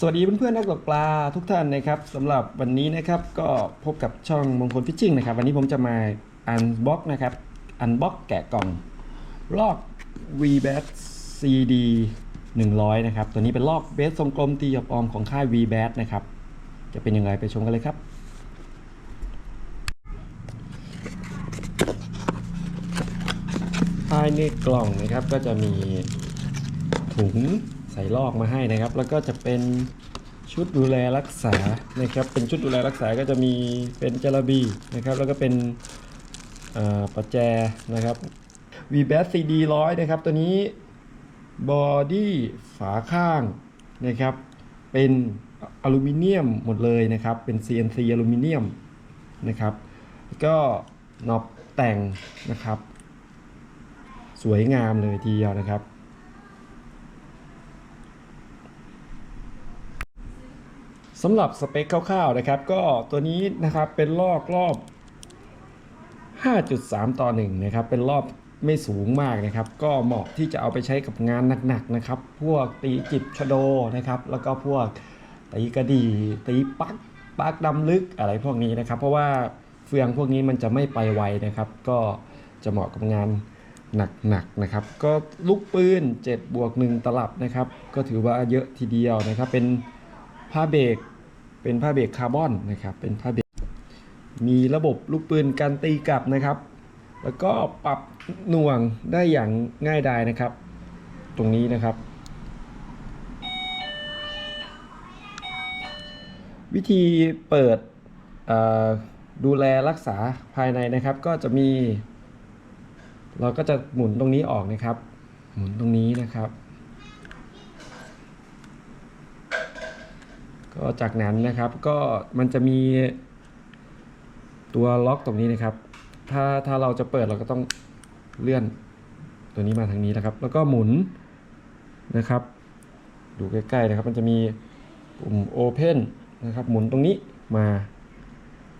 สวัสดีเพื่อนๆนักตกปลาทุกท่านนะครับสำหรับวันนี้นะครับก็พบกับช่องมงคลฟิชชิ่งนะครับ วันนี้ผมจะมาอันบ็อกนะครับอันบ็อกแกะกล่องลอก v b a t CD 100 นะครับ ตัวนี้เป็นลอกเบสทรงกลมตีหยบออมของค่าย v b a t นะครับ จะเป็นยังไงไปชมกันเลยครับ ภายในกล่องนะครับก็จะมีถุง ใส่ลอกมาให้นะครับ แล้วก็จะเป็นชุดดูแลรักษานะครับ เป็นชุดดูแลรักษาก็จะมีเป็นจลาบีนะครับ แล้วก็เป็นประแจนะครับ v b a t CD 100 นะครับ ตัวนี้บอดี้ฝาข้างนะครับ เป็นอลูมิเนียมหมดเลยนะครับ เป็น CNC อลูมิเนียมนะครับ ก็น็อปแต่งนะครับ สวยงามเลยทีเดียวนะครับ สำหรับสเปคคร่าวๆนะครับ ก็ตัวนี้นะครับเป็นรอบรอบ 5.3 ต่อ1นะครับเป็นรอบไม่สูงมากนะครับ ก็เหมาะที่จะเอาไปใช้กับงานหนักๆนะครับ พวกตีจิบชโดนะครับ แล้วก็พวกตีกระดี่ตีปักปักดำลึกอะไรพวกนี้นะครับ เพราะว่าเฟืองพวกนี้มันจะไม่ไปไวนะครับ ก็จะเหมาะกับงานหนักๆนะครับ ก็ลูกปืน7บวก1ตลับนะครับ ก็ถือว่าเยอะทีเดียวนะครับเป็น ผ้าเบรกเป็นผ้าเบรกคาร์บอนนะครับเป็นผ้าเบรกมีระบบลูกปืนการตีกลับนะครับ แล้วก็ปรับหน่วงได้อย่างง่ายดายนะครับ ตรงนี้นะครับ วิธีเปิดดูแลรักษาภายในนะครับ ก็จะมี เราก็จะหมุนตรงนี้ออกนะครับ หมุนตรงนี้นะครับ ก็จากนั้นนะครับก็มันจะมีตัวล็อกตรงนี้นะครับ ถ้าถ้าเราจะเปิดเราก็ต้องเลื่อนตัวนี้มาทางนี้นะครับ แล้วก็หมุนนะครับ ดูใกล้ๆนะครับ มันจะมีปุ่ม Open นะครับ หมุนตรงนี้มา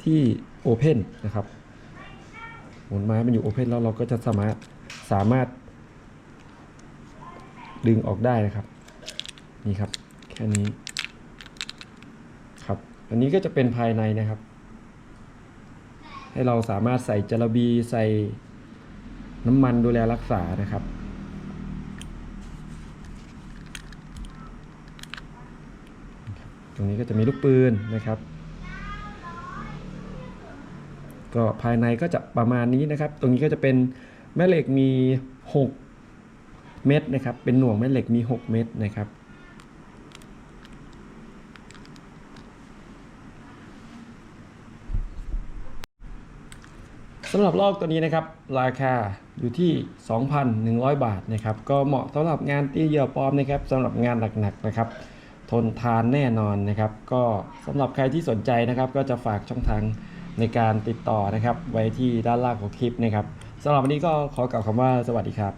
ที่ Open นะครับ หมุนมาให้มันอยู่ Open แล้วเราก็จะสามารถสามารถ ดึงออกได้นะครับ นี่ครับ แค่นี้ อันนี้ก็จะเป็นภายในนะครับ ให้เราสามารถใส่จลาบีใส่น้ำมันดูแลรักษานะครับ ตรงนี้ก็จะมีลูกปืนนะครับ ก็ภายในก็จะประมาณนี้นะครับ ตรงนี้ก็จะเป็นแม่เหล็กมี 6 เม็ดนะครับ เป็นหน่วงแม่เหล็กมี 6 เม็ดนะครับำหรับลอกตัวนี้นะครับ ราคาอยู่ที่ 2,100 บาทนะครับ ก็เหมาะสำหรับงานตีเหยื่อปลอมนะครับสำหรับงานหนักๆนะครับ ทนทานแน่นอนนะครับ ก็สำหรับใครที่สนใจนะครับ ก็จะฝากช่องทางในการติดต่อนะครับ ไว้ที่ด้านล่างของคลิปนะครับสำหรับวันนี้ก็ขอกล่าวคำว่าสวัสดีครับ